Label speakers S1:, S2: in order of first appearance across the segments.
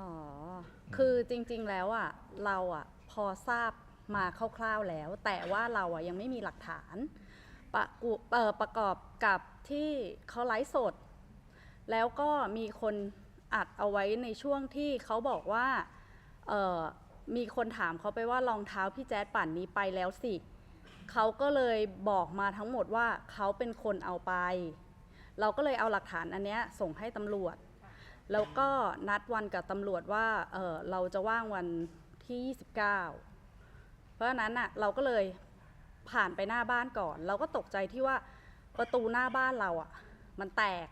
S1: อ๋อ คือจริงๆแล้วอะเราอะพอทราบมาคร่าวๆแล้ว แต่ว่าเราอะยังไม่มีหลักฐานประกุเอ่อประกอบกับที่เขาไลฟ์สด แล้วก็มีคนอัดเอาไว้ในช่วงที่เขาบอกว่าเอ่อมีคนถามเขาไปว่ารองเท้าพี่แจ๊ดป่านนี้ไปแล้วสิ เขาก็เลยบอกมาทั้งหมดว่าเขาเป็นคนเอาไป เราก็เลยเอาหลักฐานอันเนี้ยส่งให้ตำรวจ แล้วก็นัดวันกับตำรวจว่าเออเราจะว่างวันที่ 29 เพราะฉะนั้นอะเราก็เลยผ่านไปหน้าบ้านก่อน เราก็ตกใจที่ว่าประตูหน้าบ้านเราอะ มันแตก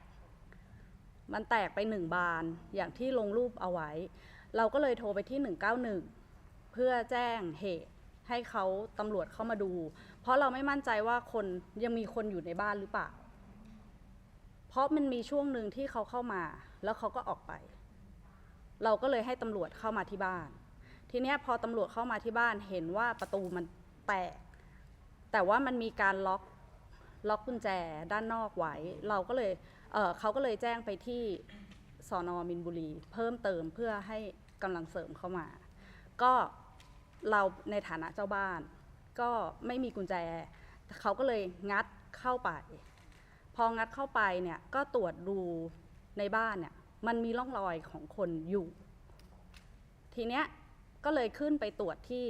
S1: มันแตกไปหนึ่งบานอย่างที่ลงรูปเอาไว้ เราก็เลยโทรไปที่ 191 เพื่อแจ้งเหตุให้เขาตำรวจเข้ามาดู เพราะเราไม่มั่นใจว่าคนยังมีคนอยู่ในบ้านหรือเปล่า เพราะมันมีช่วงหนึ่งที่เขาเข้ามา แล้วเขาก็ออกไป เราก็เลยให้ตำรวจเข้ามาที่บ้าน ทีเนี้ยพอตำรวจเข้ามาที่บ้านเห็นว่าประตูมันแตก แต่ว่ามันมีการล็อกล็อกกุญแจด้านนอกไว้ เราก็เลยเเขาก็เลยแจ้งไปที่สอนอมินบุรี เพิ่มเติมเพื่อให้กำลังเสริมเข้ามา ก็เราในฐานะเจ้าบ้าน ก็ไม่มีกุญแจ เขาก็เลยงัดเข้าไป พองัดเข้าไปเนี่ยก็ตรวจดูในบ้านเนี่ยมันมีร่องรอยของคนอยู่ ทีเนี้ยก็เลยขึ้นไปตรวจที่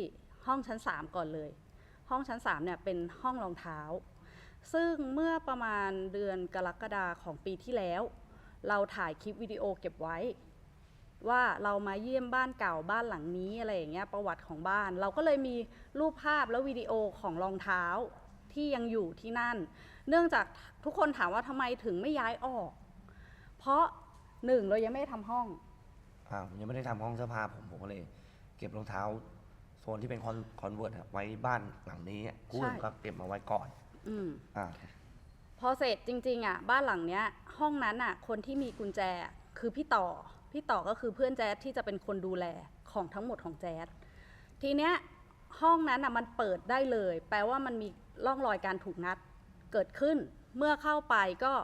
S1: ห้องชั้น 3 ก่อนเลย ห้องชั้น3เนี่ยเป็นห้องรองเท้า ซึ่งเมื่อประมาณเดือนกรกฎาของปีที่แล้ว เราถ่ายคลิปวิดีโอเก็บไว้ ว่าเรามาเยี่ยมบ้านเก่าบ้านหลังนี้อะไรอย่างเงี้ยประวัติของบ้าน เราก็เลยมีรูปภาพและวิดีโอของรองเท้าที่ยังอยู่ที่นั่น เนื่องจากทุกคนถามว่าทำไมถึงไม่ย้ายออก เพราะหนึ่งเรายังไม่ได้ทำห้อง
S2: อ่าผมยังไม่ได้ทำห้องเสื้อผ้าผมผมก็เลย เก็บรองเท้าโซนที่เป็นคอนคอนเวิร์ตไว้บ้านหลังนี้กู้
S1: ใช่
S2: ก็เก็บมาไว้ก่อน
S1: อืม
S2: อ่า
S1: พอเสร็จจริงๆอะบ้านหลังเนี้ย ห้องนั้นอะ คนที่มีกุญแจอะคือพี่ต่อ พี่ต่อก็คือเพื่อนแจ๊ดที่จะเป็นคนดูแลของทั้งหมดของแจ๊ดทีเนี้ยห้องนั้นอะมันเปิดได้เลย แปลว่ามันมีร่องรอยการถูกงัด เกิดขึ้น เมื่อเข้าไปก็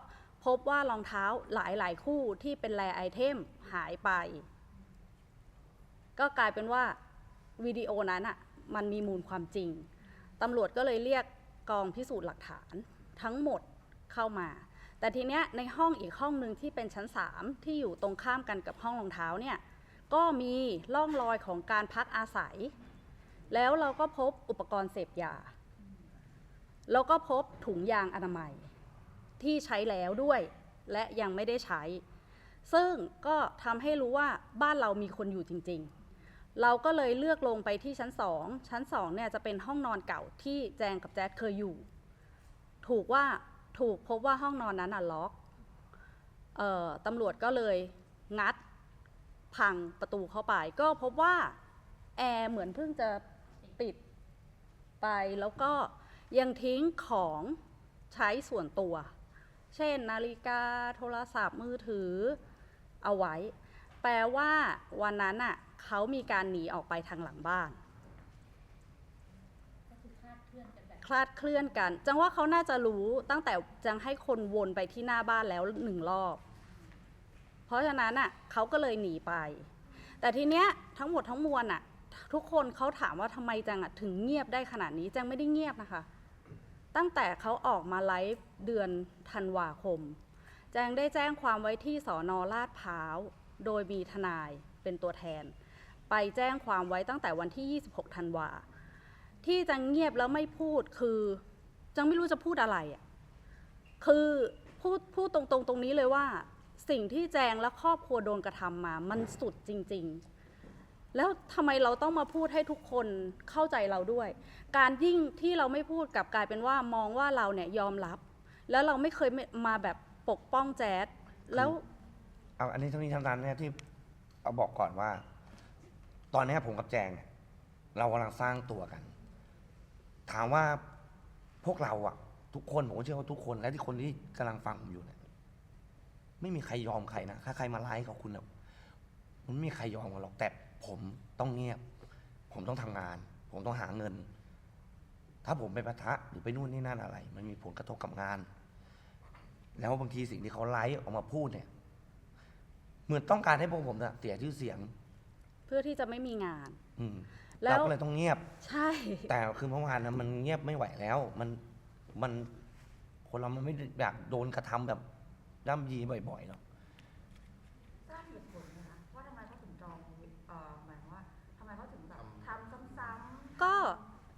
S1: พบว่ารองเท้าหลายๆ คู่ที่เป็นแรไอเทมหายไป ก็กลายเป็นว่าวิดีโอนั้นอะมันมีมูลความจริงตำรวจก็เลยเรียกกองพิสูจน์หลักฐานทั้งหมดเข้ามา แต่ทีเนี้ยในห้องอีกห้องหนึ่งที่เป็นชั้น 3 ที่อยู่ตรงข้ามกันกับห้องรองเท้าเนี่ยก็มีร่องรอยของการพักอาศัย แล้วเราก็พบอุปกรณ์เสพยา แล้วก็พบถุงยางอนามัย ที่ใช้แล้วด้วยและยังไม่ได้ใช้ ซึ่งก็ทำให้รู้ว่าบ้านเรามีคนอยู่จริง ๆ เราก็เลยเลือกลงไปที่ชั้นสองชั้นสองเนี่ยจะเป็นห้องนอนเก่าที่แจงกับแจ๊ดเคยอยู่ ถูกว่าถูกพบว่าห้องนอนนั้นอะล็อกเอ่อตำรวจก็เลยงัดพังประตูเข้าไป ก็พบว่าแอร์เหมือนเพิ่งจะปิดไปแล้วก็ ยังทิ้งของใช้ส่วนตัว เช่น นาฬิกาโทรศัพท์มือถือเอาไว้ แปลว่าวันนั้นอะเขามีการหนีออกไปทางหลังบ้าน
S3: ก็คือคลาดเคลื่อนกันแบบ
S1: คลาดเคลื่อนกัน จังว่าเขาน่าจะรู้ตั้งแต่จังให้คนวนไปที่หน้าบ้านแล้วหนึ่งรอบ เพราะฉะนั้นอะเขาก็เลยหนีไป แต่ทีเนี้ยทั้งหมดทั้งมวลอะทุกคนเขาถามว่าทำไมจังอะถึงเงียบได้ขนาดนี้จังไม่ได้เงียบนะคะ ตั้งแต่เขาออกมาไลฟ์เดือนธันวาคม แจงได้แจ้งความไว้ที่สอนอลาดพร้าว โดยมีทนายเป็นตัวแทน ไปแจ้งความไว้ตั้งแต่วันที่ 26 ธันวา ที่จังเงียบแล้วไม่พูดคือจังไม่รู้จะพูดอะไรอะ คือพูดพูดตรงๆตรงนี้เลยว่า สิ่งที่แจงและครอบครัวโดนกระทำมา มันสุดจริง ๆ แล้วทำไมเราต้องมาพูดให้ทุกคนเข้าใจเราด้วย การยิ่งที่เราไม่พูดกลับกลายเป็นว่ามองว่าเราเนี่ยยอมรับ แล้วเราไม่เคยมาแบบปกป้องแจ๊ดแล้ว
S2: เอาอันนี้ทั้งนี้ทั้งนั้นเนี่ยที่เอาบอกก่อนว่า ตอนเนี้ยผมกับแจงเนี่ยเรากำลังสร้างตัวกัน ถามว่าพวกเราอะทุกคนผมก็เชื่อว่าทุกคนและที่คนที่กำลังฟังผมอยู่เนี่ยไม่มีใครยอมใครนะถ้าใครมาไลฟ์กับคุณอะมันไม่มีใครยอมกันหรอกแต่ ผมต้องเงียบ ผมต้องทำงาน ผมต้องหาเงิน ถ้าผมไปปะทะหรือไปนู่นนี่นั่นอะไร มันมีผลกระทบกับงาน แล้วบางทีสิ่งที่เขาไลฟ์ออกมาพูดเนี่ย เหมือนต้องการให้พวกผมเนี่ยเสียชื่อเสียง
S1: เพื่อที่จะไม่มีงาน
S2: อืม
S1: แล้
S2: เรา
S1: ว
S2: ก็เลยต้องเงียบ
S1: ใช่
S2: แต่คือเมื่อวานนะมันเงียบไม่ไหวแล้ว มันมันคนเรามันไม่ได้อยากโดนกระทำแบบย่ำยีบ่อยๆหรอก
S3: ทราบเหตุผลไหมคะว่าทำไมเขาถึงจองเอ่อหมายความว่าทำไมเขาถึงแบบทำซ้ำๆ
S1: ก็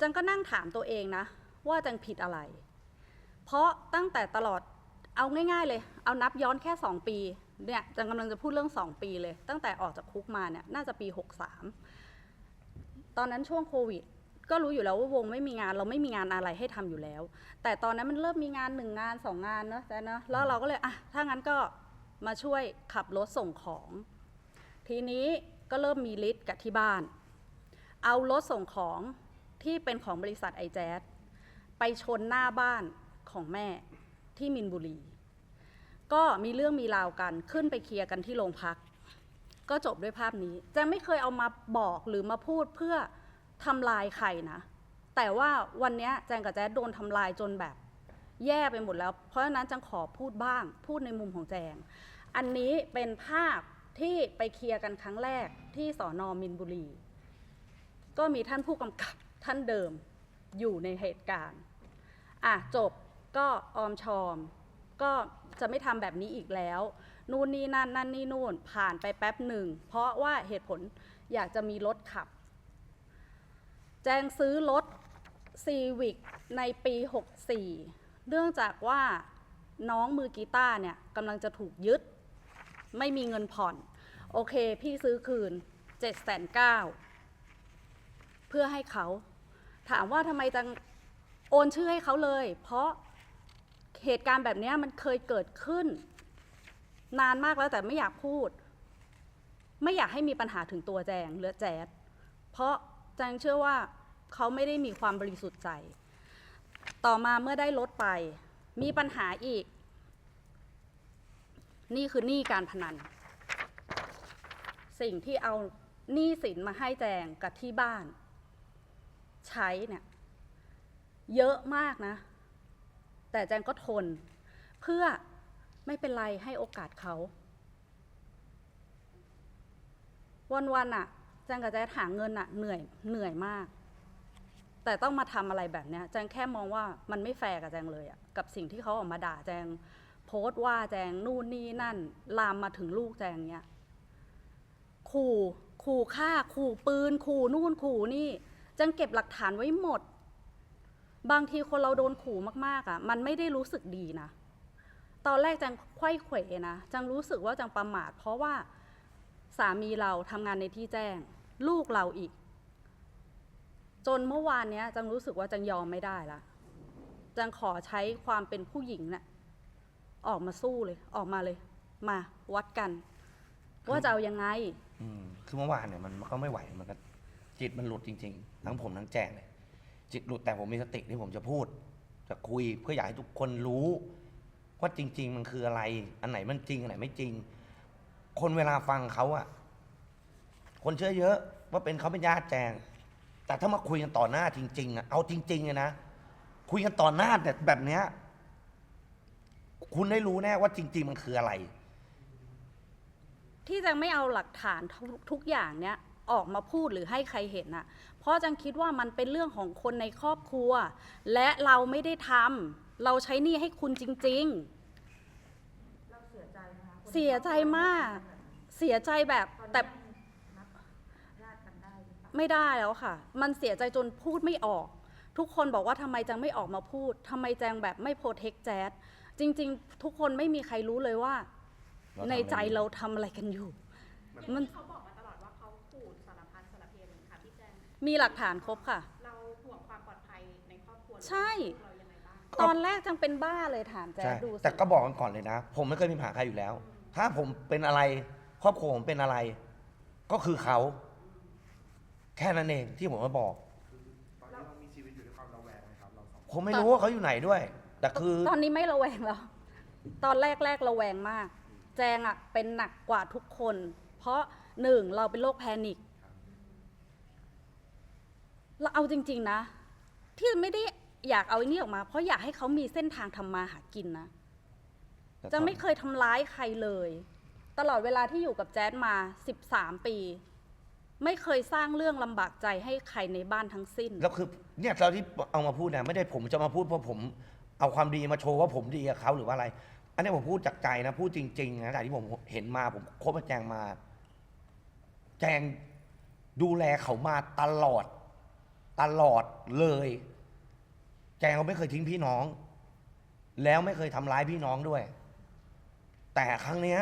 S1: จังก็นั่งถามตัวเองนะ ว่าจังผิดอะไร เพราะตั้งแต่ตลอดเอาง่าย ๆ เลย เอานับย้อนแค่ 2 ปีเนี่ยจังกำลังจะพูดเรื่อง 2 ปีเลย ตั้งแต่ออกจากคุกมาเนี่ยน่าจะปี 63 ตอนนั้นช่วงโควิด ก็รู้อยู่แล้วว่าวงไม่มีงานเราไม่มีงานอะไรให้ทำอยู่แล้ว แต่ตอนนั้นมันเริ่มมีงานหนึ่งงานสองงานเนอะแต่เนอะแล้วเราก็เลยอะถ้างั้นก็มาช่วยขับรถส่งของ ทีนี้ก็เริ่มมีลิสต์กับที่บ้าน เอารถส่งของ ที่เป็นของบริษัทไอแจ๊สไปชนหน้าบ้านของแม่ที่มินบุรี ก็มีเรื่องมีราวกันขึ้นไปเคลียร์กันที่โรงพัก ก็จบด้วยภาพนี้แจงไม่เคยเอามาบอกหรือมาพูดเพื่อทำลายใครนะ แต่ว่าวันนี้แจงกับแจ๊ดโดนทำลายจนแบบแย่ไปหมดแล้ว เพราะฉะนั้นจังขอพูดบ้าง พูดในมุมของแจง อันนี้เป็นภาพที่ไปเคลียร์กันครั้งแรกที่สอนอมินบุรี ก็มีท่านผู้กำกับ ท่านเดิมอยู่ในเหตุการณ์อะจบก็ออมชอม ก็จะไม่ทำแบบนี้อีกแล้ว นู่นนี่นั่นนั่นนี่นู่นผ่านไปแป๊บหนึ่ง เพราะว่าเหตุผลอยากจะมีรถขับ แจงซื้อรถซีวิกในปี 64 เนื่องจากว่าน้องมือกีตาร์เนี่ยกำลังจะถูกยึด ไม่มีเงินผ่อน โอเค พี่ซื้อคืน 7 9 0 0 0เพื่อให้เขา ถามว่าทำไมจังโอนชื่อให้เขาเลย เพราะเหตุการณ์แบบนี้มันเคยเกิดขึ้น นานมากแล้วแต่ไม่อยากพูด ไม่อยากให้มีปัญหาถึงตัวแจงหรือแจ๊ดเพราะแจงเชื่อว่าเขาไม่ได้มีความบริสุทธิ์ใจ ต่อมาเมื่อได้รถไป มีปัญหาอีก นี่คือหนี้การพนัน สิ่งที่เอาหนี้สินมาให้แจงกับที่บ้าน ใช้เนี่ยเยอะมากนะ แต่แจงก็ทน เพื่อไม่เป็นไรให้โอกาสเขา วันๆอะแจงกับแจ๊หาเงินอะเหนื่อยเหนื่อยมาก แต่ต้องมาทำอะไรแบบเนี้ยแจงแค่มองว่ามันไม่แฟร์กับแจงเลยอะกับสิ่งที่เขาออกมาด่าแจง โพสต์ว่าแจงนู่นนี่นั่น ลามมาถึงลูกแจงเนี้ยขู่ขู่ฆ่าขู่ปืนขู่นู่นขู่นี่ จังเก็บหลักฐานไว้หมด บางทีคนเราโดนขู่มากๆอะมันไม่ได้รู้สึกดีนะ ตอนแรกจังไขว้เขวนะ จังรู้สึกว่าจังประมาทเพราะว่าสามีเราทำงานในที่แจ้ง ลูกเราอีก จนเมื่อวานเนี้ยจังรู้สึกว่าจังยอมไม่ได้ละจังขอใช้ความเป็นผู้หญิงเนะ่ะออกมาสู้เลย ออกมาเลย มาวัดกัน ว่าจะเอายังไง
S2: อืมคือเมื่อวานเนี่ยมันก็ไม่ไหวมันก็จิตมันหลุดจริงๆ ทั้งผมทั้งแจงเลยจิตหลุดแต่ผมมีสติที่ผมจะพูด จะคุยเพื่ออยากให้ทุกคนรู้ ว่าจริง ๆ มันคืออะไร อันไหนมันจริง อันไหนไม่จริง คนเวลาฟังเขาอะคนเชื่อเยอะว่าเป็นเขาเป็นญาติแจง แต่ถ้ามาคุยกันต่อหน้าจริง ๆอะเอาจริงๆเลยนะคุยกันต่อหน้าแบบแบบเนี้ยคุณได้รู้แน่ว่าจริง ๆ มันคืออะไร
S1: ที่จังไม่เอาหลักฐานทุกทุกอย่างเนี้ย ออกมาพูดหรือให้ใครเห็นน่ะเพราะจังคิดว่ามันเป็นเรื่องของคนในครอบครัว และเราไม่ได้ทำเราใช้หนี้ให้คุณจริง ๆ
S3: เราเสียใจนะคะคนที่
S1: เสียใจมาก เสียใจแบบ
S3: ตอนนี้
S1: แต่
S3: ยังนับญาติกันได้หรือเปล่า
S1: ไม่ได้แล้วค่ะ มันเสียใจจนพูดไม่ออก ทุกคนบอกว่าทำไมจังไม่ออกมาพูดทำไมแจงแบบไม่โปรเทคแจ๊ดจริง ๆ ทุกคนไม่มีใครรู้เลยว่าาในใจเราทำอะไรกันอยู่
S4: อย่าง
S1: มัน
S4: ที่เขาบอกมาตลอดว่าเขาขู่สารพัดสารเพค่ะพี่แจง
S1: มีหลักฐานครบค่ะ
S4: เราห่วงความปลอดภัยในครอบครัว
S1: ใช่
S4: เรายังไงบ้าง
S1: ตอนแรกจังเป็นบ้าเลยถามแจ๊
S2: ใช่
S1: ดดูสิ
S2: แต่ก็บอกกันก่อนเลยนะ ผมไม่เคยมีปัญหาใครอยู่แล้ว ถ้าผมเป็นอะไร ครอบครัวผมเป็นอะไร ก็คือเขา แค่นั้นเองที่ผมมาบอก
S5: ตอนนี้เรามีชีวิตอยู่ด้วยความระแวงไหมครับเราสองคน
S2: ผมไม่รู้ว่าเขาอยู่ไหนด้วย แต่คือ
S1: ตอนนี้ไม่ระแวงแล้ว ตอนแรกแรกระแวงมาก แจงอะเป็นหนักกว่าทุกคน เพราะหนึ่งเราเป็นโรคแพนิค เราเอาจริง ๆนะ ที่ไม่ได้อยากเอาไอ้นี่ออกมา เพราะอยากให้เขามีเส้นทางทำมาหากินนะ จะไม่เคยทำร้ายใครเลย ตลอดเวลาที่อยู่กับแจ๊ดมา 13 ปี ไม่เคยสร้างเรื่องลำบากใจให้ใครในบ้านทั้งสิ้น
S2: แล้วคือเนี่ยเราที่เอามาพูดเนี่ยไม่ได้ผมจะมาพูดเพราะผมเอาความดีมาโชว์ว่าผมดีกับเขาหรือว่าอะไร อันนี้ผมพูดจากใจนะพูดจริงๆนะแต่ที่ผมเห็นมาผมคบกับแจงมา แจงดูแลเขามาตลอด ตลอดเลย แจงเขาไม่เคยทิ้งพี่น้อง แล้วไม่เคยทำร้ายพี่น้องด้วย แต่ครั้งเนี้ย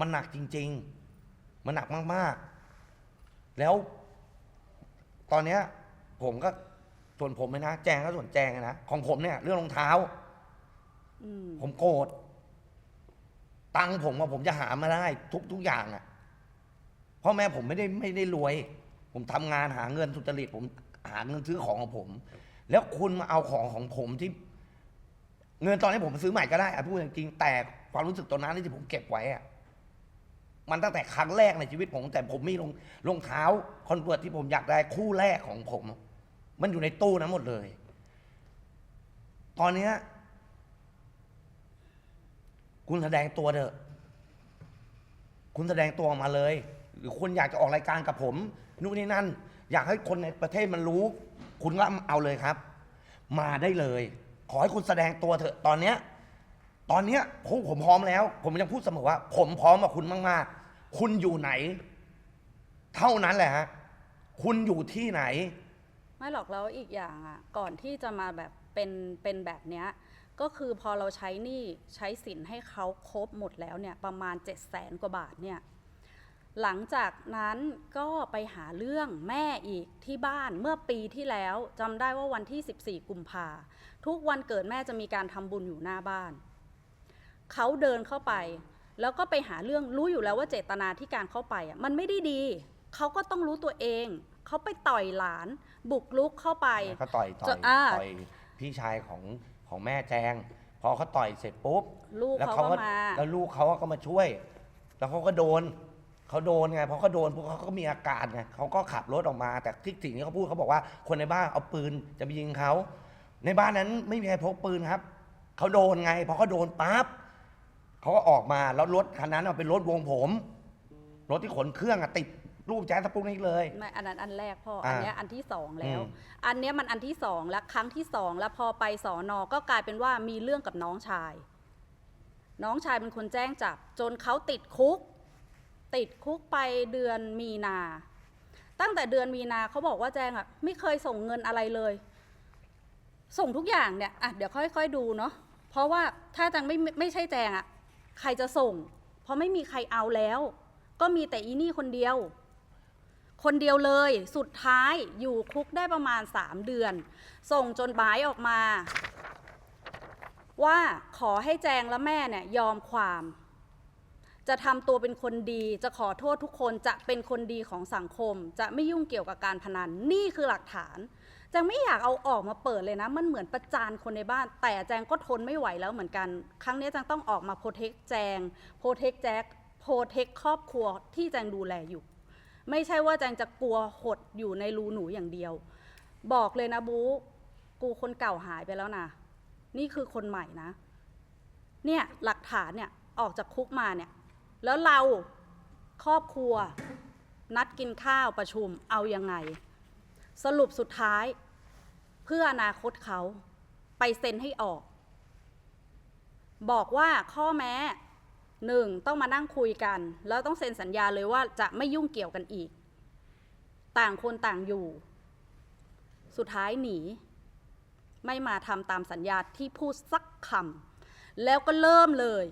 S2: มันหนักจริง ๆ มันหนักมากๆ แล้วตอนเนี้ย ผมก็ส่วนผมเลยนะ แจงก็ส่วนแจงนะของผมเนี่ย เรื่องรองเท้า
S1: อืม
S2: ผมโกรธตังค์ผมว่าผมจะหามาได้ ทุกทุกอย่างอะ่ะพ่อแม่ผมไม่ได้ไม่ได้รวย ผมทำงานหาเงินสุจริต ผมหาเงินซื้อของของผม แล้วคุณมาเอาของของผมที่ เงินตอนนี้ผมซื้อใหม่ก็ได้อะพูดจริงๆแต่ความรู้สึกตอนนั้นที่ผมเก็บไว้อะมันตั้งแต่ครั้งแรกในชีวิตผม แต่ผมมีรองรองเท้าคอนเวิร์ตที่ผมอยากได้คู่แรกของผม มันอยู่ในตู้นั้นหมดเลย ตอนเนี้ยคุณแสดงตัวเถอะ คุณแสดงตัวออกมาเลย หรือคุณอยากจะออกรายการกับผม นู่นนี่นั่น อยากให้คนในประเทศมันรู้ คุณก็เอาเลยครับ มาได้เลย ขอให้คุณแสดงตัวเถอะตอนเนี้ยตอนเนี้ยผมผมพร้อมแล้ว ผมยังพูดเสมอว่า ผมพร้อมกับคุณมากๆ คุณอยู่ไหน เท่านั้นแหละฮะคุณอยู่ที่ไหน
S1: ไม่หรอกแล้วอีกอย่างอะก่อนที่จะมาแบบเป็นเป็นแบบเนี้ยก็คือพอเราใช้หนี้ใช้สินให้เขาครบหมดแล้วเนี่ยประมาณ 7 0 0แสนกว่าบาทเนี่ย หลังจากนั้นก็ไปหาเรื่องแม่อีกที่บ้านเมื่อปีที่แล้วจำได้ว่าวันที่ 14 กุมภาทุกวันเกิดแม่จะมีการทำบุญอยู่หน้าบ้าน เขาเดินเข้าไป แล้วก็ไปหาเรื่องรู้อยู่แล้วว่าเจตนาที่การเข้าไปอะมันไม่ได้ดี เขาก็ต้องรู้ตัวเอง เขาไปต่อยหลาน บุกลุกเข้าไป
S2: ก็ต่อยต่อย
S1: จะอ่า
S2: ต่อยพี่ชายของของแม่แจง พอเขาต่อยเสร็จปุ๊บ
S1: ลูก
S2: แล้ว
S1: เขา
S2: เขา
S1: ก็
S2: ก็
S1: มา
S2: แล้วลูกเขาก็มาช่วย แล้วเขาก็โดน เขาโดนไงพอเขาโดนพวกเขาก็มีอาการไงเขาก็ขับรถออกมา แต่ที่สิ่งที่เขาพูดเขาบอกว่าคนในบ้านเอาปืนจะไปยิงเขาในบ้านนั้นไม่มีใครพกปืนครับเขาโดนไงพอเขาโดนปั๊บเขาก็ออกมาแล้วรถคันนั้นเอาเป็นรถวงผม รถที่ขนเครื่องอะติดรูปแจ๊สสปุกนิกเลย
S1: ไม่อันนั้นอันแรกพ่อ
S2: อ่า
S1: อันเนี้ยอันที่สองแล้ว
S2: อืม
S1: อันเนี้ยมันอันที่สองแล้วครั้งที่สองแล้วพอไปสอนอก็กลายเป็นว่ามีเรื่องกับน้องชาย น้องชายเป็นคนแจ้งจับ จนเขาติดคุก ติดคุกไปเดือนมีนา ตั้งแต่เดือนมีนาเขาบอกว่าแจงอะไม่เคยส่งเงินอะไรเลย ส่งทุกอย่างเนี่ยอะเดี๋ยวค่อยๆดูเนาะเพราะว่าถ้าแจงไม่ไม่ใช่แจงอะใครจะส่ง เพราะไม่มีใครเอาแล้ว ก็มีแต่อีนี่คนเดียว คนเดียวเลยสุดท้ายอยู่คุกได้ประมาณ 3 เดือน ส่งจนบายออกมา ว่าขอให้แจงและแม่เนี่ยยอมความ จะทำตัวเป็นคนดี จะขอโทษทุกคนจะเป็นคนดีของสังคม จะไม่ยุ่งเกี่ยวกับการพนันนี่คือหลักฐาน แจงไม่อยากเอาออกมาเปิดเลยนะ มันเหมือนประจานคนในบ้าน แต่แจงก็ทนไม่ไหวแล้วเหมือนกัน ครั้งนี้แจงต้องออกมาโปรเทคแจงโปรเทคแจ็คโปรเทคครอบครัวที่แจงดูแลอยู่ ไม่ใช่ว่าแจงจะกลัวหดอยู่ในรูหนูอย่างเดียว บอกเลยนะบูกูคนเก่าหายไปแล้วนะนี่คือคนใหม่นะ เนี่ยหลักฐานเนี่ยออกจากคุกมาเนี่ย แล้วเราครอบครัว นัดกินข้าวประชุมเอายังไง สรุปสุดท้าย เพื่ออนาคตเขาไปเซ็นให้ออก บอกว่าข้อแม้หนึ่งต้องมานั่งคุยกัน แล้วต้องเซ็นสัญญาเลยว่าจะไม่ยุ่งเกี่ยวกันอีก ต่างคนต่างอยู่ สุดท้ายหนี ไม่มาทำตามสัญญาที่พูดสักคำแล้วก็เริ่มเลย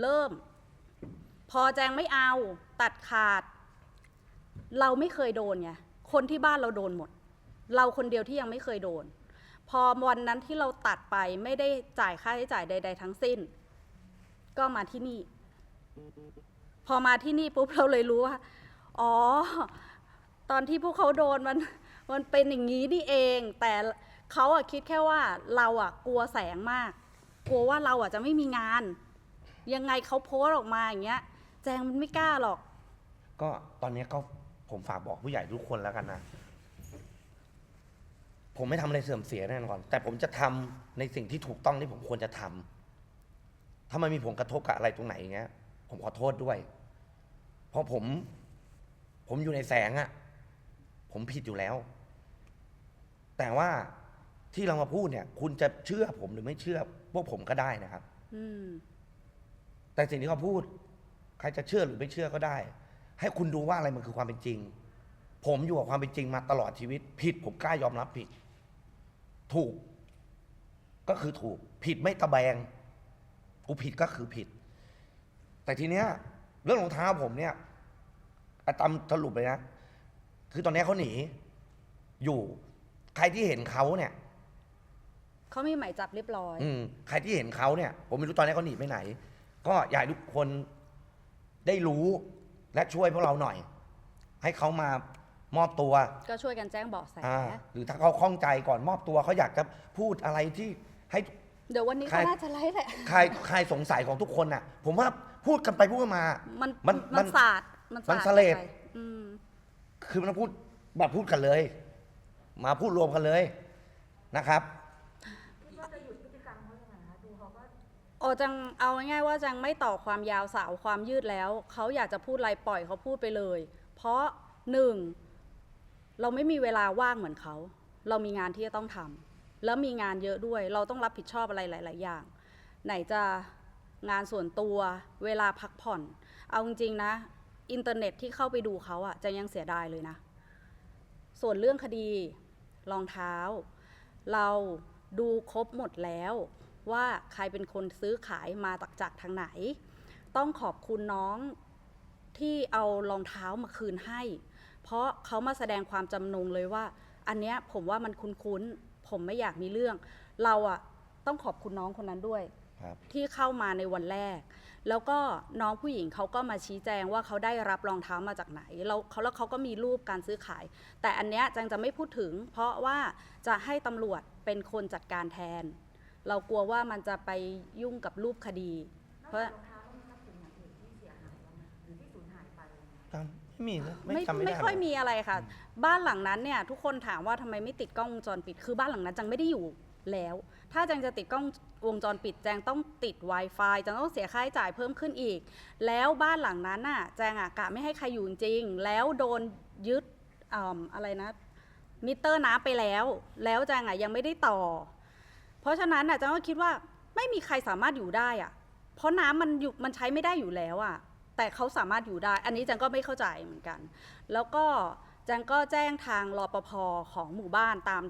S1: เริ่ม พอแจงไม่เอาตัดขาด เราไม่เคยโดนไงคนที่บ้านเราโดนหมด เราคนเดียวที่ยังไม่เคยโดน พอวันนั้นที่เราตัดไปไม่ได้จ่ายค่าใช้จ่ายใด ๆ ทั้งสิ้น ก็มาที่นี่ พอมาที่นี่ปุ๊บเราเลยรู้ว่า อ๋อ ตอนที่พวกเขาโดนมันมันเป็นอย่างนี้นี่เอง แต่เขาอะคิดแค่ว่าเราอะกลัวแสงมาก กลัวว่าเราอะจะไม่มีงาน ยังไงเขาโพสออกมาอย่างเงี้ย แจงมันไม่กล้าหรอก
S2: ก็ตอนนี้ก็ผมฝากบอกผู้ใหญ่ทุกคนแล้วกันนะ ผมไม่ทำอะไรเสื่อมเสียแน่นอน แต่ผมจะทำในสิ่งที่ถูกต้องที่ผมควรจะทำถ้ามันมีผลกระทบกับอะไรตรงไหนอย่างเงี้ย ผมขอโทษด้วย เพราะผม ผมอยู่ในแสงอะผมผิดอยู่แล้ว แต่ว่าที่เรามาพูดเนี่ย คุณจะเชื่อผมหรือไม่เชื่อ พวกผมก็ได้นะครับ
S1: อืม
S2: แต่สิ่งที่เขาพูด ใครจะเชื่อหรือไม่เชื่อก็ได้ ให้คุณดูว่าอะไรมันคือความเป็นจริง ผมอยู่กับความเป็นจริงมาตลอดชีวิต ผิดผมกล้ายอมรับผิด ถูก ก็คือถูก ผิดไม่ตะแบงกูผิดก็คือผิด แต่ทีเนี้ย เรื่องรองเท้าผมเนี่ยอะตามสรุปเลยนะ คือตอนเนี้ยเขาหนี อยู่ ใครที่เห็นเขาเนี่ย
S1: เขามีหมายจับเรียบร้อย
S2: อืมใครที่เห็นเขาเนี่ย ผมไม่รู้ตอนนี้เขาหนีไปไหน ก็อยากให้ทุกคน ได้รู้และช่วยพวกเราหน่อย ให้เขามามอบตัว
S1: ก็ช่วยกันแจ้งเบาะแส
S2: อ่าหรือถ้าเขาคล่องใจก่อนมอบตัวเขาอยากจะพูดอะไรที่ให้
S1: เดี๋ยววันนี้
S2: ใคร
S1: ก็น่าจะไลฟ์แหละ
S2: ใครใครสงสัยของทุกคนน่ะ ผมว่าพูดกันไปพูดกันมา
S1: มัน
S2: มันมั
S1: มันนศาสตร์มัน
S2: มัน
S1: ศาสตร์
S2: เสลด
S1: ไปอืม
S2: คือมันพูดแบบพูดกันเลย มาพูดรวมกันเลยนะครับ
S1: โอจังเอาง่ายๆว่าจังไม่ต่อความยาวสาวความยืดแล้วเขาอยากจะพูดอะไรปล่อยเขาพูดไปเลย เพราะหนึ่งเราไม่มีเวลาว่างเหมือนเขา เรามีงานที่จะต้องทำแล้วมีงานเยอะด้วย เราต้องรับผิดชอบอะไรหลาย ๆ อย่าง ไหนจะงานส่วนตัวเวลาพักผ่อน เอาจริงๆนะ อินเทอร์เน็ตที่เข้าไปดูเขาอะจะยังเสียดายเลยนะ ส่วนเรื่องคดีรองเท้า เราดูครบหมดแล้ว ว่าใครเป็นคนซื้อขายมาจากจากทางไหน ต้องขอบคุณน้องที่เอารองเท้ามาคืนให้ เพราะเขามาแสดงความจำนงเลยว่า อันเนี้ยผมว่ามันคุ้นๆผมไม่อยากมีเรื่อง เราอะต้องขอบคุณน้องคนนั้นด้วย
S2: ครับ
S1: ที่เข้ามาในวันแรก แล้วก็น้องผู้หญิงเขาก็มาชี้แจงว่าเขาได้รับรองเท้ามาจากไหน แล้วเขาแล้วเขาก็มีรูปการซื้อขาย แต่อันเนี้ยจังจะไม่พูดถึง เพราะว่าจะให้ตำรวจเป็นคนจัดการแทน เรากลัวว่ามันจะไปยุ่งกับรูปคดี
S3: นอก
S1: เพราะ
S3: จากรองเท้าแล้วมีทรัพย์สินอย่างอื่นที่เสียหายบ้างไหมหรือที่สูญหายไป
S2: จำไม่มีนะไม่
S1: ไม่
S2: จำไม่
S1: ไม่
S2: ได้
S1: ค่อย
S2: หรก
S1: มีอะไรค่ะ บ้านหลังนั้นเนี่ยทุกคนถามว่าทำไมไม่ติดกล้องวงจรปิด คือบ้านหลังนั้นจังไม่ได้อยู่แล้ว ถ้าจังจะติดกล้องวงจรปิดแจงต้องติด Wi-Fi จังต้องเสียค่าใช้จ่ายเพิ่มขึ้นอีก แล้วบ้านหลังนั้นน่ะแจงอะกะไม่ให้ใครอยู่จริงๆแล้วโดนยึดอ่าอะไรนะมิเตอร์น้ำไปแล้ว แล้วแจงอะยังไม่ได้ต่อ เพราะฉะนั้นอะจังก็คิดว่าไม่มีใครสามารถอยู่ได้อะ เพราะน้ำมันอยู่มันใช้ไม่ได้อยู่แล้วอะ แต่เขาสามารถอยู่ได้ อันนี้จังก็ไม่เข้าใจเหมือนกัน แล้วก็จังก็แจ้งทางรปภของหมู่บ้านตาม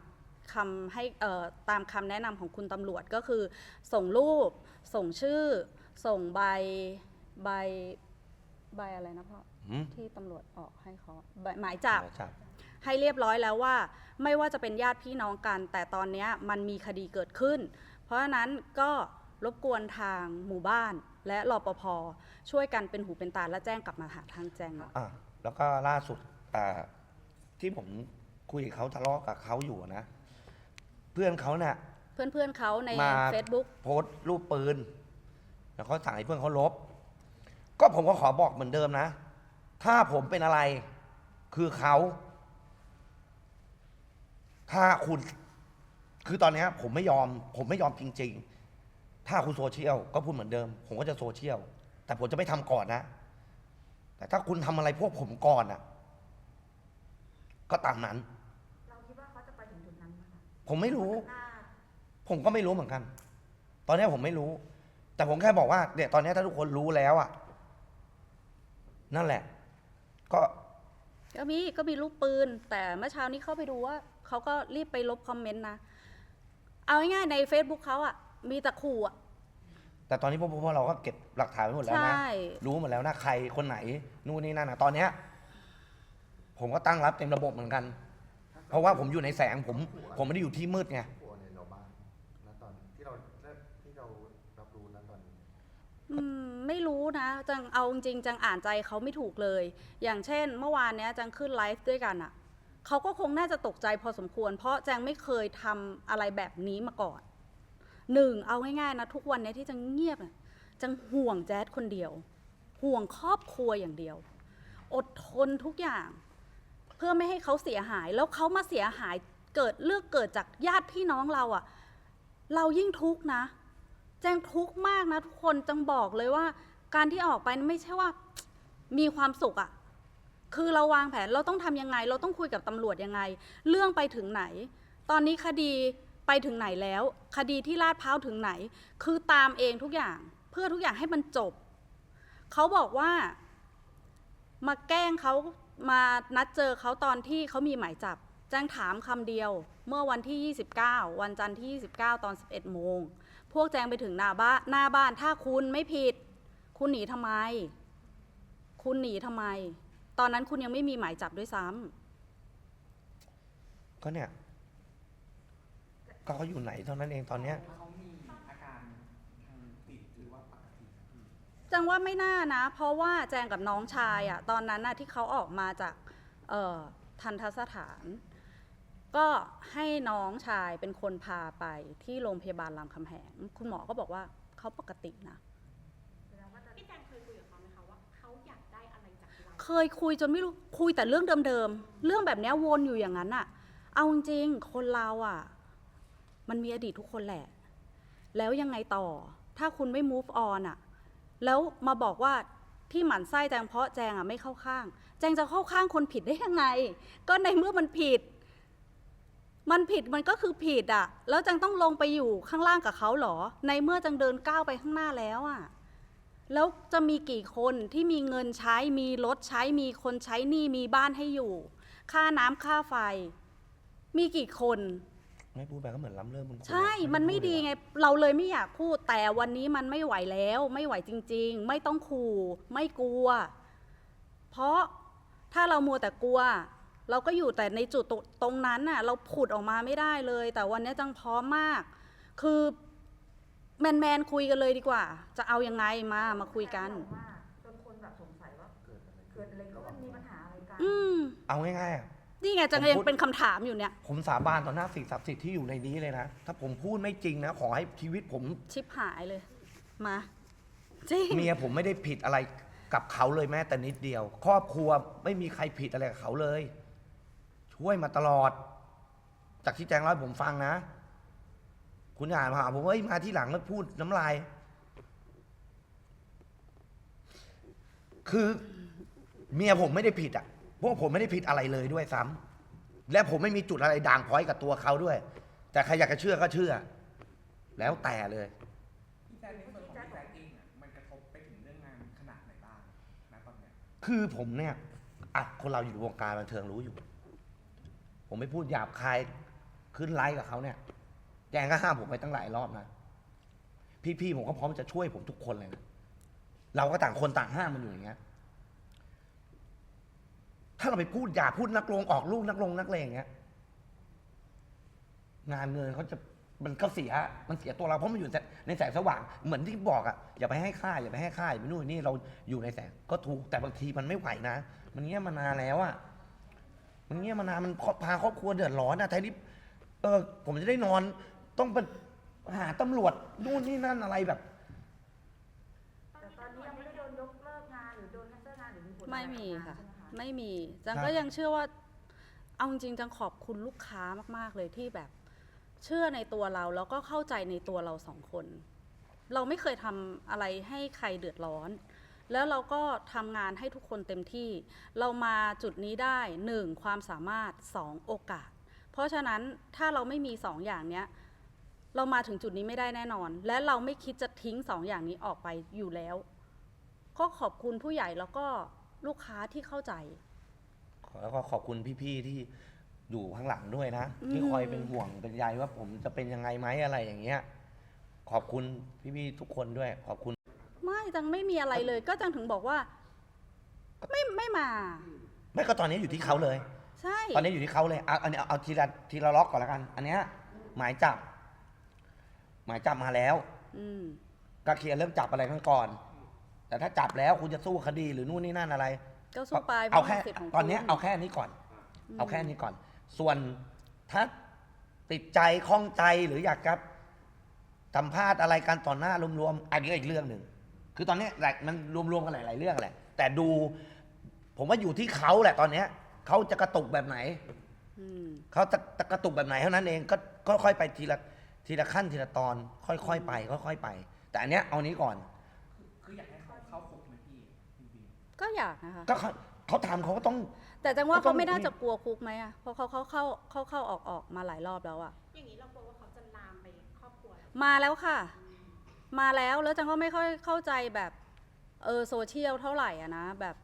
S1: คำให้เอ่อตามคำแนะนำของคุณตำรวจก็คือ ส่งรูป ส่งชื่อ ส่งใบใบใบอะไรนะพ่อ
S2: หืม
S1: ที่ตำรวจออกให้เขาใบหมายจับ
S2: จับ
S1: ให้เรียบร้อยแล้วว่า ไม่ว่าจะเป็นญาติพี่น้องกัน แต่ตอนเนี้ยมันมีคดีเกิดขึ้น เพราะฉะนั้นก็รบกวนทางหมู่บ้านและรปภช่วยกันเป็นหูเป็นตาและแจ้งกลับมาหาทางแจ้งหน่อย
S2: อะแล้วก็ล่าสุดอ่าที่ผมคุยกับเขาทะเลาะกับเขาอยู่นะ เพื่อนเขาเนี่ย
S1: เพื่อนเพื่อนๆเขาใน
S2: มา
S1: Facebook
S2: โพสต์รูปปืน แล้วเขาสั่งให้เพื่อนเขาลบ ก็ผมก็ขอบอกเหมือนเดิมนะ ถ้าผมเป็นอะไร คือเขา ถ้าคุณ คือตอนเนี้ยผมไม่ยอม ผมไม่ยอมจริง ๆ ถ้าคุณโซเชียลก็พูดเหมือนเดิม ผมก็จะโซเชียล แต่ผมจะไม่ทำก่อนนะ แต่ถ้าคุณทำอะไรพวกผมก่อนอะ ก็ตามนั้น
S3: เราคิดว่าเขาจะไปถึงจุดนั้นไหมคะ
S2: ผมไม่รู้
S3: หน้า
S2: ผมก็ไม่รู้เหมือนกัน ตอนนี้ผมไม่รู้ แต่ผมแค่บอกว่าเนี่ยตอนนี้ถ้าทุกคนรู้แล้วอะนั่นแหละ ก็
S1: ก็มีก็มีรูปปืน แต่เมื่อเช้านี้เข้าไปดูว่า เขาก็รีบไปลบคอมเมนต์นะ เอาง่ายๆใน Facebook เขาอะมีแต่ขู่อะ
S2: แต่ตอนนี้พวกพวกเราก็เก็บหลักฐานไว้หมดแล้ว
S1: ใช่
S2: นะรู้หมดแล้วนะใครคนไหน นู่นนี่นั่นนะตอนเนี้ยผมก็ตั้งรับเต็มระบบเหมือนกัน เพราะว่าผมอยู่ในแสงผม ผมไม่ได้อยู่ที่มืดไง
S5: กลัวในเราบ้างณตอนที่เราที่เรารับรู้ณตอนนี้
S1: อืมไม่รู้นะ จังเอาจริงๆจังอ่านใจเขาไม่ถูกเลย อย่างเช่น เมื่อวานเนี้ยจังขึ้นไลฟ์ด้วยกันอะ เขาก็คงน่าจะตกใจพอสมควร เพราะแจงไม่เคยทำอะไรแบบนี้มาก่อนหนึ่งเอาง่ายๆนะทุกวันเนี้ที่จังเงียบอะจังห่วงแจ๊ดคนเดียว ห่วงครอบครัวอย่างเดียว อดทนทุกอย่าง เพื่อไม่ให้เขาเสียหายแล้วเขามาเสียหายเกิดเลือกเกิดจากญาติพี่น้องเราอะเรายิ่งทุกข์นะ แจงทุกข์มากนะทุกคนจังบอกเลยว่า การที่ออกไปไม่ใช่ว่า มีความสุขอะ คือเราวางแผนเราต้องทำยังไง เราต้องคุยกับตำรวจยังไง เรื่องไปถึงไหน ตอนนี้คดีไปถึงไหนแล้ว คดีที่ลาดพร้าวถึงไหน คือตามเองทุกอย่างเพื่อทุกอย่างให้มันจบ เขาบอกว่ามาแกล้งเขามานัดเจอเขาตอนที่เขามีหมายจับ แจ้งถามคำเดียว เมื่อวันที่ 29 วันจันทร์ที่ 29 ตอน 11 โมง พวกแจ้งไปถึงหน้าบ้านหน้าบ้านถ้าคุณไม่ผิด คุณหนีทำไม คุณหนีทำไม ตอนนั้นคุณยังไม่มีหมายจับด้วยซ้ำ
S2: ก็เนี่ยก็เขาอยู่ไหนเท่านั้นเองตอนเนี้ย
S6: เขามีอาการทางจิตหรือว่าปกติครับพี่
S1: แจงว่าไม่น่านะ เพราะว่าแจงกับน้องชายอะตอนนั้นน่ะที่เขาออกมาจากเอ่อทันทสถาน ก็ให้น้องชายเป็นคนพาไปที่โรงพยาบาลรามคำแหง คุณหมอก็บอกว่าเขาปกตินะ
S4: เคยคุยจ
S1: นไม่รู้คุยแต่เรื่องเดิมๆ เรื่องแบบเนี้ยวนอยู่อย่างนั้นอะเอาจริงๆคนเราอะมันมีอดีตทุกคนแหละ แล้วยังไงต่อ ถ้าคุณไม่ move on อะแล้วมาบอกว่าที่หมั่นไส้แจงเพราะแจงอะไม่เข้าข้าง แจงจะเข้าข้างคนผิดได้ยังไง ก็ในเมื่อมันผิด มันผิดมันก็คือผิดอะแล้วแจงต้องลงไปอยู่ข้างล่างกับเขาเหรอ ในเมื่อแจงเดินก้าวไปข้างหน้าแล้วอะ แล้วจะมีกี่คนที่มีเงินใช้มีรถใช้มีคนใช้หนี้มีบ้านให้อยู่ ค่าน้ำค่าไฟ มีกี่คน
S2: ไม่พูดไปก็เหมือนล้ำเลิกบุญคุณ
S1: ใช่
S2: อะ
S1: มันไม่ดีไง เราเลยไม่อยากพูด แต่วันนี้มันไม่ไหวแล้ว ไม่ไหวจริง ๆ ไม่ต้องขู่ไม่กลัว เพราะถ้าเรามัวแต่กลัว เราก็อยู่แต่ในจุดตรงตรงนั้นน่ะ เราผุดออกมาไม่ได้เลย แต่วันนี้จังพร้อมมาก คือ แมนๆคุยกันเลยดีกว่า จะเอายังไงมามาคุยกัน
S3: มากจนคนแบบสงสัยว่า
S5: เกิดอะไร
S3: เกิดอะไรขึ้นมีปัญหาอะไรกัน
S1: อืม
S2: เอาง่ายๆอะ
S1: นี่ไงจัง
S2: ผม
S1: ยัง
S2: พูด
S1: เป็นคำถามอยู่เนี่ย
S2: ผมสาบานต่อหน้าสิ่งศักดิ์สิทธิ์ที่อยู่ในนี้เลยนะ ถ้าผมพูดไม่จริงนะ ขอให้ชีวิตผม
S1: ชิปหายเลย มา จริง
S2: เมียผมไม่ได้ผิดอะไรกับเขาเลยแม้แต่นิดเดียว ครอบครัวไม่มีใครผิดอะไรกับเขาเลย ช่วยมาตลอด จากที่แจ้งเล่าให้ผมฟังนะ คุณอ่านมาหาผมว่าเฮ้ยมาที่หลังแล้วพูดน้ำลาย คือเมียผมไม่ได้ผิดอะพวกผมไม่ได้ผิดอะไรเลยด้วยซ้ำและผมไม่มีจุดอะไรด่างพร้อยกับตัวเขาด้วย แต่ใครอยากจะเชื่อก็เชื่อ แล้วแต่เลย
S6: พี่แจ๊คในส่วนของพี่แจ๊คเองอะมันกระทบไปถึงเรื่องงานขนาดไหนบ้างนะตอนเนี้ย
S2: คือผมเนี่ยอะคนเราอยู่ในวงการบันเทิงรู้อยู่ ผมไม่พูดหยาบคายขึ้นไลฟ์กับเขาเนี่ย แจงก็ห้ามผมไปตั้งหลายรอบนะ พี่ๆผมก็พร้อมจะช่วยผมทุกคนเลยนะ เราก็ต่างคนต่างห้ามมันอยู่อย่างเงี้ย ถ้าเราไปพูดหยาพูดนักลงออกลูกนักลงนักเลงอย่างเงี้ย งานเงินเขาจะมันก็เสีย มันเสียตัวเราเพราะมันอยู่ในแสงสว่าง เหมือนที่บอกอะอย่าไปให้ค่า อย่าไปให้ค่าอย่าไปนู่นนี่เราอยู่ในแสงก็ถูก แต่บางทีมันไม่ไหวนะ มันเงี้ยมานานแล้วอะมันเงี้ยมานานมันพาครอบครัวเดือดร้อนนะแทนที่เออผมจะได้นอน ต้องไปหาตำรวจนู่นนี่นั่นอะไรแบบ
S3: แต่ตอนนี้ยังไม่ได้โดนยกเลิกงานหรือโดนแคนเซิลงานหรือมีผลอะไร
S1: ไม่มี
S3: กับงาน
S1: ค่ะ
S3: ใช่ไหมคะ
S1: ไม่มีจัง
S2: ครับ
S1: ก็ยังเชื่อว่า เอาจริงๆจังขอบคุณลูกค้ามาก ๆ เลยที่แบบ เชื่อในตัวเราแล้วก็เข้าใจในตัวเราสองคน เราไม่เคยทำอะไรให้ใครเดือดร้อน แล้วเราก็ทำงานให้ทุกคนเต็มที่ เรามาจุดนี้ได้หนึ่งความสามารถสองโอกาส เพราะฉะนั้นถ้าเราไม่มีสองอย่างเนี้ย เรามาถึงจุดนี้ไม่ได้แน่นอน และเราไม่คิดจะทิ้งสองอย่างนี้ออกไปอยู่แล้ว ก็ขอบคุณผู้ใหญ่แล้วก็ลูกค้าที่เข้าใจ
S2: แล้วก็ขอบคุณพี่ๆที่อยู่ข้างหลังด้วยนะ
S1: อืม
S2: ที่คอยเป็นห่วงเป็นใยว่าผมจะเป็นยังไงไหมอะไรอย่างเงี้ย ขอบคุณพี่ๆทุกคนด้วย ขอบคุณ
S1: ไม่จังไม่มีอะไรเลย ก็จังถึงบอกว่า ไม่ไม่มา
S2: ไม่ก็ตอนนี้อยู่ที่เขาเลย
S1: ใช่
S2: ตอนนี้อยู่ที่เขาเลยเอาอันนี้เอาเอาทีละทีละล็อกก่อนละกัน อันเนี้ยหมายจับห มายจับมาแล้ว
S1: อืม
S2: ก็เคลียร์เรื่องจับอะไรกันก่อน แต่ถ้าจับแล้วคุณจะสู้คดีหรือนู่นนี่นั่นอะไร
S1: ก็สู้ไป
S2: เอา
S1: พ
S2: แค่
S1: ระมันสิทธิ์ของ
S2: ตอนเนี้ย
S1: คุณ
S2: เอาแค่นี้ก่อน
S1: ม
S2: เอาแค่นี้ก่อน ส่วนถ้าติดใจข้องใจหรืออยากจะสัมภาษณ์อะไรกันต่อหน้ารวมๆอันนี้ก็อีกเรื่องหนึ่งคือตอนเนี้ยหลายมันรวมๆกันหลายๆเรื่องแหละ แต่ดู ผมว่าอยู่ที่เขาแหละตอนเนี้ยเขาจะกระตุกแบบไหน
S1: อืม
S2: เขาจะจะกระตุกแบบไหนเท่านั้นเองก็ก็ค่อยไปทีละ ทีละขั้นทีละตอนค่อยๆไป ค่อยๆไป แต่อันเนี้ยเอานี้ก่อน
S6: คืออยากให้เขาเข้าคุกไหมพี่จริง
S1: ก็อยากนะคะ
S2: ก็เขาเขาทำเขาก็ต้อง
S1: แต่จังว่า
S2: ก็ต้อ
S1: เขา
S2: ง
S1: ไม่น่า
S2: นี่
S1: จะกลัวคุกไหมอะเพราะเขาเขาเข้าเข้าเข้าออกออกมาหลายรอบแล้วอะ
S4: อย่างนี้เรากลัวว่าเขาจะลามไปครอบครัวเรา
S1: มาแล้วค่ะ มาแล้วแล้วจังก็ไม่ค่อยเข้าใจแบบเออโซเชียลเท่าไหร่อะนะแบบ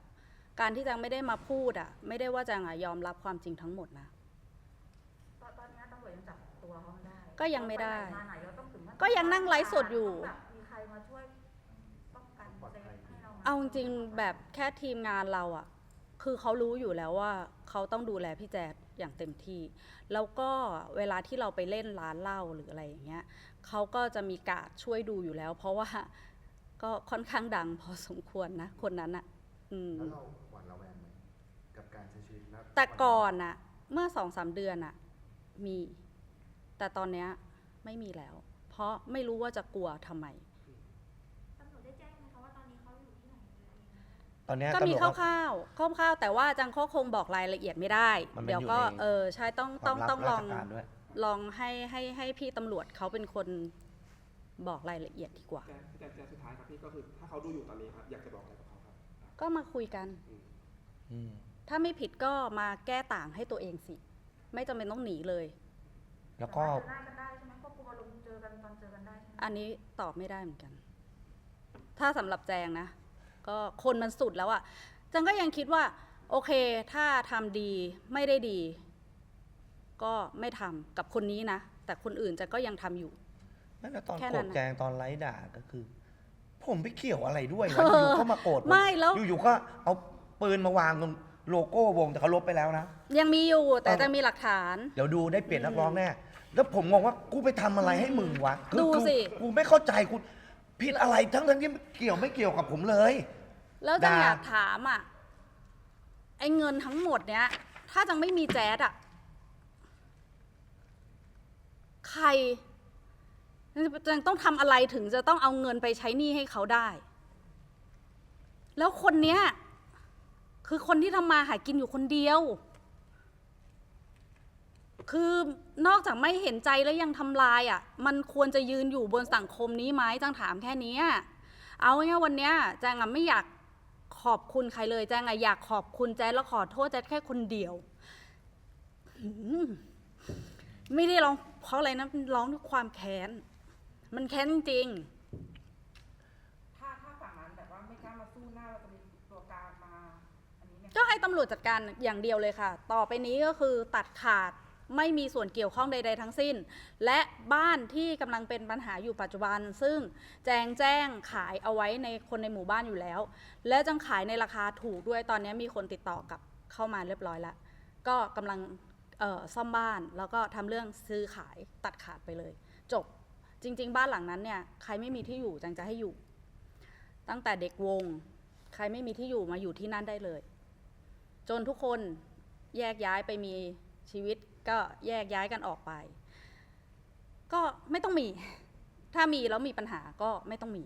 S1: การที่จังไม่ได้มาพูดอะไม่ได้ว่าจังอะยอมรับความจริงทั้งหมดนะ ก็ยังไม่ได้
S3: ปหนมาไหนเราต้องถึงขั้น
S1: ก็ยังนั่งไลฟ์สดอยู่
S3: ต้องแบบมีใครมาช่วยป้องกันเซฟให้เราไหม
S1: เอาจริงๆแบบแค่ทีมงานเราอะคือเขารู้อยู่แล้วว่าเขาต้องดูแลพี่แจ๊ดอย่างเต็มที่ แล้วก็เวลาที่เราไปเล่นร้านเหล้าหรืออะไรอย่างเงี้ยเขาก็จะมีการดช่วยดูอยู่แล้ว เพราะว่าก็ค่อนข้างดังพอสมควรนะคนนั้นอะอืม
S5: แล้วเราหวั่นระแวงไหมกับการใช้ชีวิตณ
S1: แต่ก่อนอะเมื่อสองสามเดือนอะมี แต่ตอนเนี้ยไม่มีแล้ว เพราะไม่รู้ว่าจะกลัวทำไม
S4: ตำรวจได้แจ้งไหมคะว่าตอนนี้เขาอยู่ที่ไหนอะไรยังไง
S2: ตอนเนี้ย
S1: ก็มี
S2: ตำรวจ
S1: คร่าวๆคร่าวๆแต่ว่าจังก็คงบอกรายละเอียดไม่ได้
S2: มันเป็น
S1: เดี๋ยวก็
S2: อยู่ใน
S1: เออใช่ต้อง
S2: ค
S1: ต้
S2: วา
S1: อง
S2: มลับ
S1: ต้องล
S2: รา
S1: อง
S2: ชการด้วย
S1: ลองให้ให้ให้พี่ตำรวจเขาเป็นคนบอกรายละเอียดดีกว่า
S6: แต่แต่แต่สุดท้ายครับพี่ก็คือถ้าเขาดูอยู่ตอนนี้ครับ อยากจะบอกอะไรกับเขาครับ
S1: ก็มาคุยกัน
S2: อืม
S1: ถ้าไม่ผิดก็มาแก้ต่างให้ตัวเองสิ ไม่จำเป็นต้องหนีเลย
S2: แล้วก็
S3: เจอหน้ากันได้ใช่ไหมควบคุมอารมณ์เจอกันตอนเจอกันได้ใช่ไหม
S1: อันนี้ตอบไม่ได้เหมือนกัน ถ้าสำหรับแจงนะ ก็คนมันสุดแล้วอะจังก็ยังคิดว่า โอเค ถ้าทำดีไม่ได้ดี ก็ไม่ทำกับคนนี้นะ แต่คนอื่นจังก็ยังทำอยู่
S2: นั่นนะตอน
S1: แค่
S2: โกร
S1: นั้
S2: ธ
S1: นน่ะ
S2: แจงตอนไลฟ์ด่าก็คือ ผมไปเกี่ยวอะไรด้วยวะ
S1: เออ
S2: อยู่ๆก็มาโกรธผ
S1: ไม่แล้ว
S2: อยู่ๆก็เอาปืนมาวางตรง โลโก้วงแต่เขาลบไปแล้วนะ
S1: ยังมีอยู่แต่
S2: เออ
S1: จะมีหลักฐาน
S2: เดี๋ยวดูได้เปลี่ยนนักร้องแน่ แล้วผมงงว่ากูไปทำอะไรให้มึงวะคือ
S1: ดู
S2: กู
S1: สิ
S2: กูไม่เข้าใจกูผิดอะไรทั้งทั้งๆที่เกี่ยวไม่เกี่ยวกับผมเลย
S1: แล้วจัง
S2: ด่า
S1: อยากถามอะไอ้เงินทั้งหมดเนี้ย ถ้าจังไม่มีแจ๊ดอะ ใครจังต้องทำอะไรถึงจะต้องเอาเงินไปใช้หนี้ให้เขาได้ แล้วคนเนี้ย คือคนที่ทำมาหากินอยู่คนเดียว คือนอกจากไม่เห็นใจแล้วยังทำลายอะ มันควรจะยืนอยู่บนสังคมนี้ไหมจังถามแค่เนี้ยเอาง่ายวันเนี้ยแจงอะไม่อยากขอบคุณใครเลยแจงอะอยากขอบคุณแจ๊ดแล้วขอโทษแจ๊ดแค่คนเดียวหืมไม่ได้ร้องเพราะอะไรนะร้องด้วยความแค้น มันแค้นจริงา
S6: ถ้าฝั่งนั้นแบบว่าไม่กล้ามาสู้หน้าเราจะมีตัวกลางมา อันนี้เนี่ย
S1: ก็ให้ตำรวจจัดการอย่างเดียวเลยค่ะ ต่อไปนี้ก็คือตัดขาดไม่มีส่วนเกี่ยวข้องใด ๆ ทั้งสิ้น และบ้านที่กำลังเป็นปัญหาอยู่ปัจจุบัน ซึ่งแจงแจ้งขายเอาไว้ในคนในหมู่บ้านอยู่แล้ว และจังขายในราคาถูกด้วยตอนนี้มีคนติดต่อกับเข้ามาเรียบร้อยแล้ว ก็กำลังซ่อมบ้านแล้วก็ทำเรื่องซื้อขายตัดขาดไปเลย จบจริง ๆ บ้านหลังนั้นเนี่ยใครไม่มีที่อยู่จังจะให้อยู่ ตั้งแต่เด็กวง ใครไม่มีที่อยู่มาอยู่ที่นั่นได้เลย จนทุกคนแยกย้ายไปมีชีวิตก็แยกย้ายกันออกไป ก็ไม่ต้องมี ถ้ามีแล้วมีปัญหาก็ไม่ต้องมี